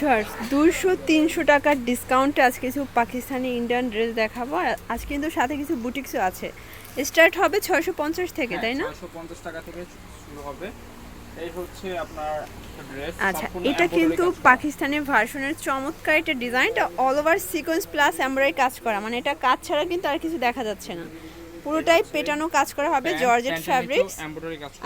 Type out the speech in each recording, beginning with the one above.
Shorts দুশো তিনশো টাকার ডিসকাউন্টে আজ কিছু পাকিস্তানি ইন্ডিয়ান ড্রেস দেখাবো। আর আজ কিন্তু সাথে কিছু বুটিক্সও আছে। স্টার্ট হবে ছয়শো পঞ্চাশ থেকে তাই না? ছয়শো পঞ্চাশ টাকা থেকে শুরু হবে। এই হচ্ছে আপনার আচ্ছা এটা কিন্তু পাকিস্তানি ভার্সনের চমৎকার একটা ডিজাইনটা all over sequence plus embroidery কাজ করা। মানে এটা কাজ ছাড়া কিন্তু আর কিছু দেখা যাচ্ছে না। পুরোটাই পেটানো কাজ করা হবে জর্জেট করা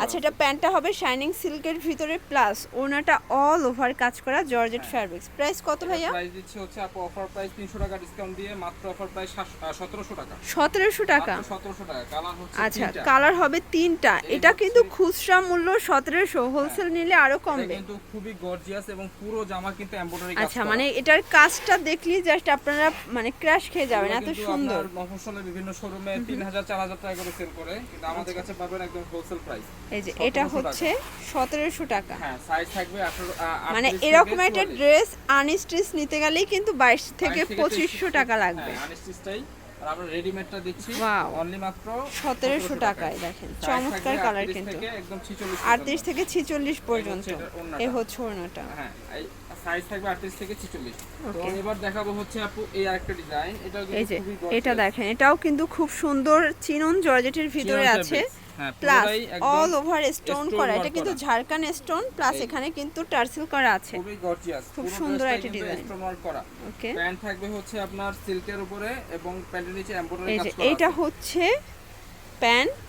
আচ্ছা এটা প্যান্টটা হবে শাইনিং সিল্কের ভিতরে প্লাস ওনাটা অল ওভার কাজ করা জর্জেট ফ্যাব্রিক্স প্রাইস কত ভাইয়া? প্রাইস দিচ্ছে হচ্ছে আপু অফার প্রাইস 300 টাকা ডিসকাউন্ট দিয়ে মাত্র অফার প্রাইস 1700 টাকা। সতেরোশো টাকা? 1700 টাকা। কালার হচ্ছে আচ্ছা কালার হবে তিনটা। এটা কিন্তু খুচরা মূল্য সতেরোশো হোলসেল নিলে আরও কমবে। কিন্তু খুবই গর্জিয়াস এবং পুরো জামা কিন্তু এমব্রয়ডারি কাজ আচ্ছা মানে এটার কাজটা দেখলেই জাস্ট আপনারা মানে ক্র্যাশ খেয়ে যাবেন এত সুন্দর। মফস্বলের বিভিন্ন শোরুমে 3000 4000 টাকা করে সেল করে কিন্তু আমাদের কাছে পাবেন একদম হোলসেল প্রাইস এই যে এটা হচ্ছে সতেরোশো টাকা। হ্যাঁ সাইজ থাকবে 18 মানে এরকম একটা ড্রেস আনস্টিচ নিতে গেলেই কিন্তু বাইশ থেকে 22 পঁচিশশো টাকা লাগবে। হ্যাঁ আনস্টিচটাই আর আমরা রেডিমেডটা দিচ্ছি। অনলি মাত্র সতেরোশো টাকায়। দেখেন চমৎকার কালার কিন্তু। একদম 46 থেকে ছিচল্লিশ পর্যন্ত। এটার ওড়নাটা। এ হচ্ছে ওড়নাটা। হ্যাঁ সাইজ থাকবে 38 থেকে 46 তো এবার দেখাবো হচ্ছে আপু এই আরেকটা ডিজাইন এটা এই যে এটা দেখেন এটাও কিন্তু খুব সুন্দর চিনন জর্জেটের ভিতরে আছে। প্লাস অল ওভার স্টোন করা। এটা কিন্তু। ঝাড়খান স্টোন প্লাস এখানে কিন্তু টার্সেল করা আছে। খুবই গর্জিয়াস খুব সুন্দর একটা design। স্টোন ওয়ার্ক করা। ওকে প্যান্ট থাকবে হচ্ছে আপনার সিল্কের উপরে এবং প্যান্টের নিচে এমব্রয়ডারি কাজ করা আছে। হচ্ছে প্যান্ট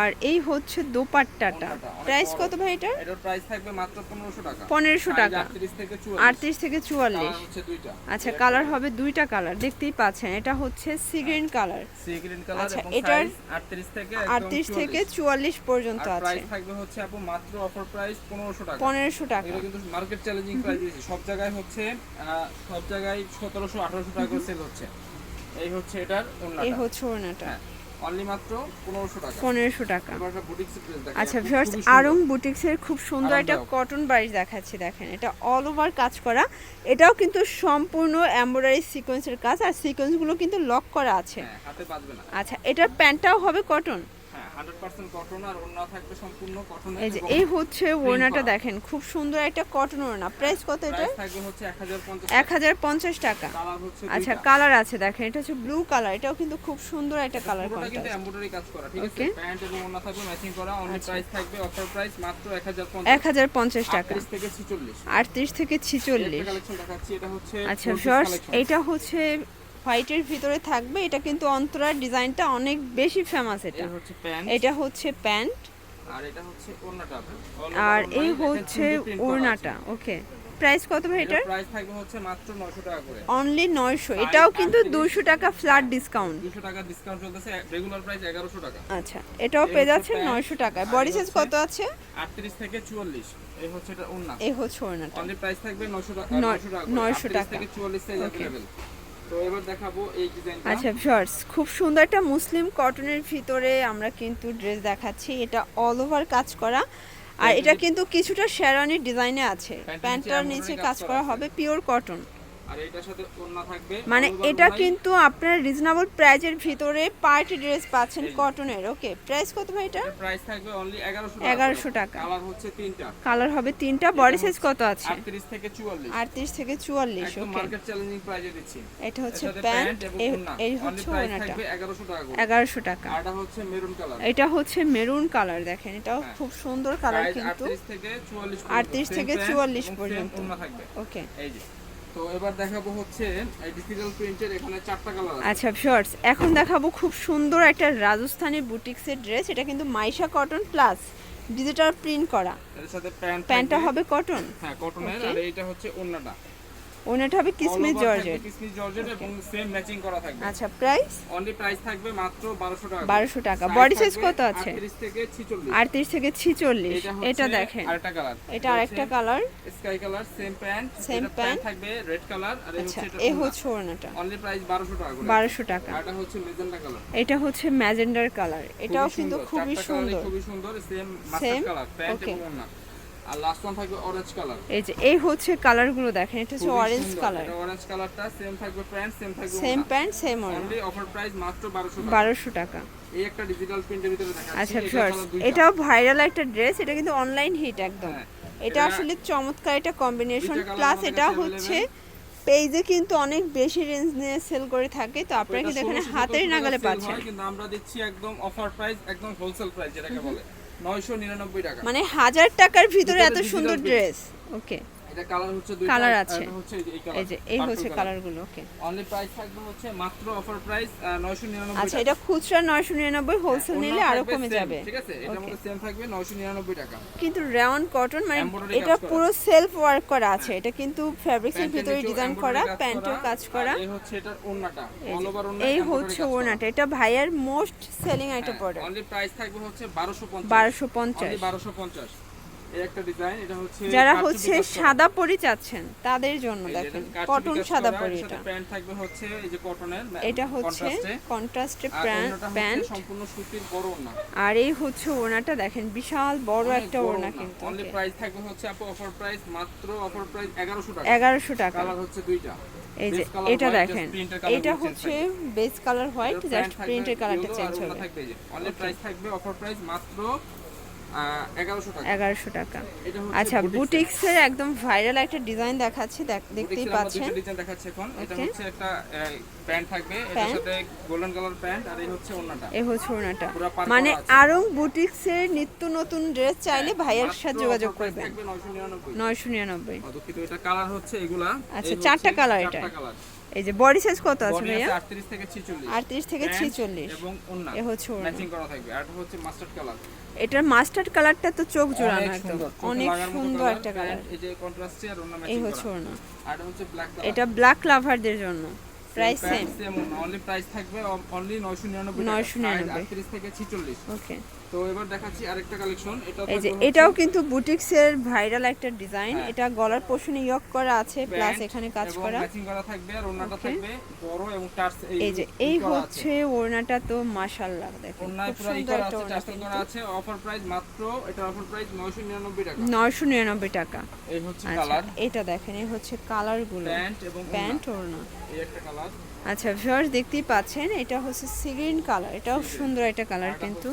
আর এই হচ্ছে দোপাট্টাটা। প্রাইস কত ভাই এটা? এটার প্রাইস থাকবে মাত্র 1500 টাকা। পনেরোশো Size টাকা। 38 থেকে 44 আটত্রিশ থেকে চুয়াল্লিশ। কালার হচ্ছে দুইটা। আচ্ছা কালার হবে দুইটা কালার। দেখতেই পাচ্ছেন এটা হচ্ছে sea green colour. Sea green colour আচ্ছা, এটার 38 থেকে একদম আটত্রিশ থেকে 44 চুয়াল্লিশ পর্যন্ত আর আছে। প্রাইস থাকবে হচ্ছে আপু মাত্র অফার প্রাইস 1500 টাকা। পনেরোশো টাকা। এগুলো কিন্তু মার্কেট চ্যালেঞ্জিং প্রাইস। দিয়েছি সব জায়গায় হচ্ছে সব জায়গায় 1700 1800 টাকা করে সেল হচ্ছে। এই হচ্ছে এটার এই হচ্ছে ওড়নাটা। অনলি মাত্র 1500 টাকা। পনেরোশো টাকা। আচ্ছা ভিউয়ার্স আরং বুটিক্সের খুব সুন্দর একটা কটন বাড়ি দেখাচ্ছি দেখেন। এটা অল ওভার কাজ করা। এটাও কিন্তু সম্পূর্ণ এমব্রয়ডারি সিকোয়েন্সের কাজ আর সিকোয়েন্সগুলো কিন্তু লক করা আছে। হ্যাঁ আচ্ছা এটার প্যান্টটাও হবে কটন হ্যাঁ 100% কটন আর ওন্না থাকবে সম্পূর্ণ কটন এই যে এই হচ্ছে ওড়নাটা দেখেন খুব সুন্দর একটা কটন ওড়না। প্রাইস কত এটা? প্রাইস থাকবে হচ্ছে 1050 এক হাজার পঞ্চাশ টাকা। আচ্ছা কালার আছে দেখেন এটা হচ্ছে ব্লু কালার এটাও কিন্তু খুব সুন্দর একটা কালার আচ্ছা। প্রাইস মাত্র 1050 এক হাজার পঞ্চাশ টাকা। 38 থেকে আটত্রিশ থেকে ছিচল্লিশ। দেখাচ্ছি এটা হচ্ছে আচ্ছা Fortis ভিউয়ার্স collection। এইটা হচ্ছে হোয়াইটের ভিতরে থাকবে এটা কিন্তু অন্তরার ডিজাইনটা অনেক বেশি ফেমাস এটা এটা হচ্ছে প্যান্ট এটা হচ্ছে প্যান্ট আর এটা হচ্ছে ওন্নাটা আর এই হচ্ছে ওড়নাটা ওকে প্রাইস কত ভাই এটা এটার প্রাইস থাকবে হচ্ছে মাত্র 900 টাকা করে অনলি নয়শো এটাও কিন্তু দুশো টাকা ফ্ল্যাট ডিসকাউন্ট 200 টাকা ডিসকাউন্ট চলতেছে রেগুলার প্রাইস 1100 টাকা আচ্ছা এটাও এই পেয়ে হচ্ছে যাচ্ছে প্যান্ট, নয়শো টাকায় আর বডি এই সাইজ হচ্ছে- কত আছে 38 থেকে 44 এই হচ্ছে এটা ওন্না এই হচ্ছে ওড়নাটা অনলি প্রাইস থাকবে 900 টাকা নয়- 900 টাকা 900 38 টাকা। থেকে 44 সাইজ Okay. अवेलेबल তো এবার দেখাবো এই ডিজাইনটা। আচ্ছা শর্টস খুব সুন্দর একটা মুসলিম কটনের ভিতরে আমরা কিন্তু ড্রেস দেখাচ্ছি। এটা অল ওভার কাজ করা। আর এটা কিন্তু কিছুটা শেরানির ডিজাইনে আছে। প্যান্টটার নিচে কাজ করা হবে পিওর কটন আর এটার সাথে ওন্না থাকবে মানে এটা কিন্তু আপনার রিজনেবল প্রাইজের ভিতরে পার্টি ড্রেস পাচ্ছেন। কটনের ওকে প্রাইস কত ভাই এটা? প্রাইস থাকবে অনলি 1100 টাকা। 1100 টাকা। কালার হচ্ছে তিনটা। কালার হবে তিনটা বডি সাইজ কত আছে? 38 থেকে 44 আটত্রিশ থেকে চুয়াল্লিশ একদম ওকে মার্কেট চ্যালেঞ্জিং প্রাইজে দিচ্ছি। এটা হচ্ছে প্যান্ট এই হচ্ছে প্রাইস ওনাটা থাকবে 1100 টাকা করে। এগারোশো টাকা। এটা হচ্ছে মেরুন কালার এটা হচ্ছে মেরুন কালার দেখেন। এটাও হ্যাঁ। খুব সুন্দর কালার কিন্তু। 38 থেকে 44 পর্যন্ত। 38 থেকে 44 পর্যন্ত। ওড়না থাকবে। ওকে এই যে। তো এবার দেখাবো হচ্ছে ডিজিটাল প্রিন্টের এখানে চারটা কালার আচ্ছা শর্টস এখন দেখাবো খুব সুন্দর একটা রাজস্থানি বুটিক্সের ড্রেস এটা কিন্তু Maisha cotton plus digital print করা। এর সাথে প্যান্ট প্যান্টটা হবে কটন হ্যাঁ কটনের. আর এইটা হচ্ছে ওড়নাটা ওনাটা হবে কিসমিস জর্জেট। কিসমিস জর্জেট এবং সেম ম্যাচিং করা থাকবে। আচ্ছা প্রাইস অনলি প্রাইস থাকবে মাত্র 1200 টাকা বারোশো টাকা। Size বডি সাইজ কত আছে? 38 থেকে 46 আটত্রিশ থেকে ছিচল্লিশ। হচ্ছে এটা দেখেন। আরেকটা কালার এটা আরেকটা colour sky colour same pant Same pant। থাকবে রেড কালার আর এই আচ্ছা হচ্ছে এটা হচ্ছে ওনাটা অনলি প্রাইস 1200 টাকা করে। বারোশো টাকা। এটা হচ্ছে মেজেন্টা কালার এটা হচ্ছে ম্যাজেন্ডার কালার এটাও কিন্তু খুবই সুন্দর। খুবই সুন্দর সেম মাস্টার্ড কালার প্যান্ট এবং ওড়না। আর লাস্ট ওয়ান থাকবে অরেঞ্জ কালার এই যে এই হচ্ছে কালারগুলো দেখেন এটা হচ্ছে অরেঞ্জ কালার এটা অরেঞ্জ কালারটা সেম থাকবে প্যান্ট সেম থাকবে same pant same only offer price মাত্র 1200 টাকা। এই একটা ডিজিটাল প্রিন্টের ভিতরে দেখাচ্ছি আচ্ছা এটা। এটাও ভাইরাল একটা ড্রেস এটা কিন্তু অনলাইন হিট একদম। হ্যাঁ এটা আসলে চমৎকার একটা কম্বিনেশন প্লাস এটা হচ্ছে পেজে কিন্তু অনেক বেশি রেঞ্জ নিয়ে সেল করে থাকে তো আপনারা এটা কিন্তু এখানে হাতের নাগালে পাচ্ছেন। কিন্তু আমরা দিচ্ছি একদম অফার প্রাইস একদম হোলসেল প্রাইস যেটাকে বলে। 999 টাকা। মানে হাজার টাকার ভিতরে এত সুন্দর ড্রেস ওকে এটা কালার হচ্ছে দুইটা Colour আছে। হচ্ছে এই এই যে এই হচ্ছে কালারগুলো ওকে অনলি প্রাইস থাকবে হচ্ছে মাত্র অফার প্রাইস 999 আচ্ছা এটা খুচরা হোলসেল হ্যাঁ, নিলে আরও কমে যাবে। ঠিক আছে? এটার মধ্যে সেম থাকবে 999 টাকা। কিন্তু কটন মানে এটা পুরো সেলফ ওয়ার্ক করা আছে। এটা কিন্তু ফ্যাব্রিক্সের প্যান্টের ভিতরে ডিজাইন করা প্যান্টেও কাজ করা। এই হচ্ছে অল ওভার এই এটা ভাইয়ার most selling item product only price থাকবে হচ্ছে 1250 বারোশো পঞ্চাশ। অনলি 1250 যারা হচ্ছে সাদা পরি চাচ্ছেন তাদের জন্য দেখেন কটন সাদা পরি এটা। প্যান্ট থাকবে হচ্ছে এই যে কটনের এটা হচ্ছে কন্ট্রাস্টে প্যান্ট। সম্পূর্ণ সুতির বড় ওন্না আর এই হচ্ছে ওনাটা দেখেন বিশাল বড় একটা ওনা কিন্তু। অনলি প্রাইস থাকবে হচ্ছে আপু অফার প্রাইস মাত্র অফার প্রাইস 1100 টাকা। এগারোশো টাকা। কালার হচ্ছে দুইটা। এই যে এটা দেখেন এটা হচ্ছে বেস কালার হোয়াইট জাস্ট প্রিন্টের কালারটা চেঞ্জ হবে। অনলি প্রাইস থাকবে অফার প্রাইস মাত্র 1100 এগারোশো টাকা। আচ্ছা। বুটিক্সের একদম ভাইরাল একটা ডিজাইন দেখাচ্ছি দেখ- দেখতেই পাচ্ছেন। ডিজাইন দেখাচ্ছি এখন। এটা হচ্ছে একটা প্যান্ট থাকবে। এটার সাথে গোল্ডেন কালার প্যান্ট আর এই হচ্ছে ওন্নাটা এ হচ্ছে পার মানে। আরং বুটিক্সের নিত্য নতুন ড্রেস চাইলে ভাইয়ের সাথে যোগাযোগ করবেন। থাকবে 999 নয়শো নিরানব্বই। ও, দুঃখিত এটা কালার হচ্ছে এগুলা। আচ্ছা, চারটা হচ্ছে colour চারটা এটা। এই যে বডি সাইজ কত আছে ভাইয়া? 38 থেকে 46 আটত্রিশ থেকে Pant ছিচল্লিশ। এবং ওন্না। এ হচ্ছে। ম্যাচিং করা থাকবে। আর হচ্ছে মাস্টার্ড কালার এটার মাস্টার্ড কালারটা তো চোখ জোড়ানো একদম। অনেক সুন্দর একটা কালার এই যে কন্ট্রাস্টে আর ওন্না ম্যাচিং করা এই হচ্ছে ওন্না। আর এটা হচ্ছে ব্ল্যাক এটা ব্ল্যাক লাভারদের জন্য। Price same same only price থাকবে অনলি 999 999 38 থেকে 46 ওকে তো এবার দেখাচ্ছি আরেকটা কালেকশন এটা এই যে এটাও কিন্তু বুটিক্সের ভাইরাল একটা ডিজাইন। হ্যাঁ। এটা গলার পোষণে ইয়ক করা আছে প্লাস এখানে কাজ করা। ম্যাচিং করা থাকবে আর ওন্নাটা থাকবে বড় এবং টাচ এই যে এই হচ্ছে ওড়নাটা তো মাশাআল্লাহ দেখেন। খুব সুন্দর একটা ওড়না আছে অফার প্রাইস মাত্র এটা অফার প্রাইস 999 টাকা। নয়শো নিরানব্বই টাকা। এই হচ্ছে আচ্ছা কালার এটা দেখেন এই হচ্ছে কালারগুলো প্যান্ট এবং প্যান্ট ওড়না। এই একটা কালার আচ্ছা ভিউয়ার্স দেখতেই পাচ্ছেন এটা হচ্ছে সিগ্রিন কালার এটাও সুন্দর একটা কালার কিন্তু।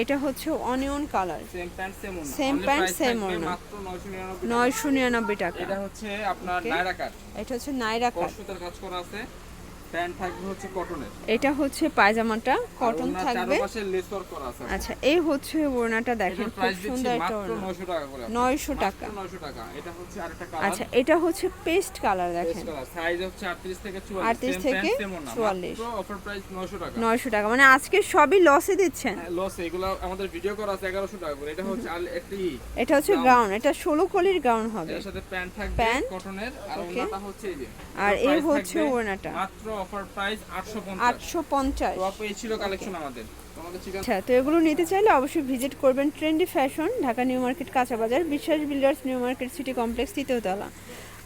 এটা হচ্ছে onion colour same pant same ওন্না Same Only pant, price same থাকবে ওড়না। মাত্র 999 টাকা। নয়শো নিরানব্বই টাকা। এটা হচ্ছে আপনার নাইরা কাট এটা হচ্ছে নাইরা কাট সুতার কাজ করা আছে। প্যান্ট থাকবে হচ্ছে কটনের। এটা হচ্ছে পায়জামাটা কটন থাকবে। করা আছে। আচ্ছা এই হচ্ছে ওড়নাটা দেখেন খুব সুন্দর একটা ওড়না। 900 টাকা করে। নয়শো টাকা। 900 টাকা। এটা হচ্ছে আরেকটা কালার আচ্ছা এটা হচ্ছে পেস্ট কালার দেখেন। সাইজ হচ্ছে 38 থেকে 44 38 থেকে 44 অফার প্রাইস 900 টাকা। নয়শো টাকা। মানে আজকে সবই লসে দিচ্ছেন। লস এগুলো আমাদের ভিডিও করা আছে 1100 টাকা করে। এটা হচ্ছে একটি এটা হচ্ছে গাউন এটা ষোলো কলির গাউন হবে। এর সাথে প্যান্ট থাকবে কটনের। আর. হচ্ছে এই যে। আর এই হচ্ছে ওড়নাটা। মাত্র অফার প্রাইস 850 আটশো পঞ্চাশ। তো আপু এই ছিল কালেকশন আমাদের। আচ্ছা তো এগুলো নিতে চাইলে অবশ্যই ভিজিট করবেন trendy fashion Dhaka new market কাঁচা বাজার Biswas builders new market city complex তৃতীয়তলা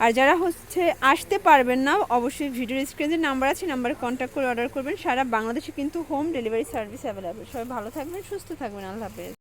আর যারা হচ্ছে আসতে পারবেন না অবশ্যই ভিডিওর স্ক্রিনে নাম্বার আছে নাম্বারে কন্ট্যাক্ট করে অর্ডার করবেন। সারা বাংলাদেশে কিন্তু হোম ডেলিভারি সার্ভিস অ্যাভেলেবেল সবাই ভালো থাকবেন সুস্থ থাকবেন। আল্লাহ হাফেজ।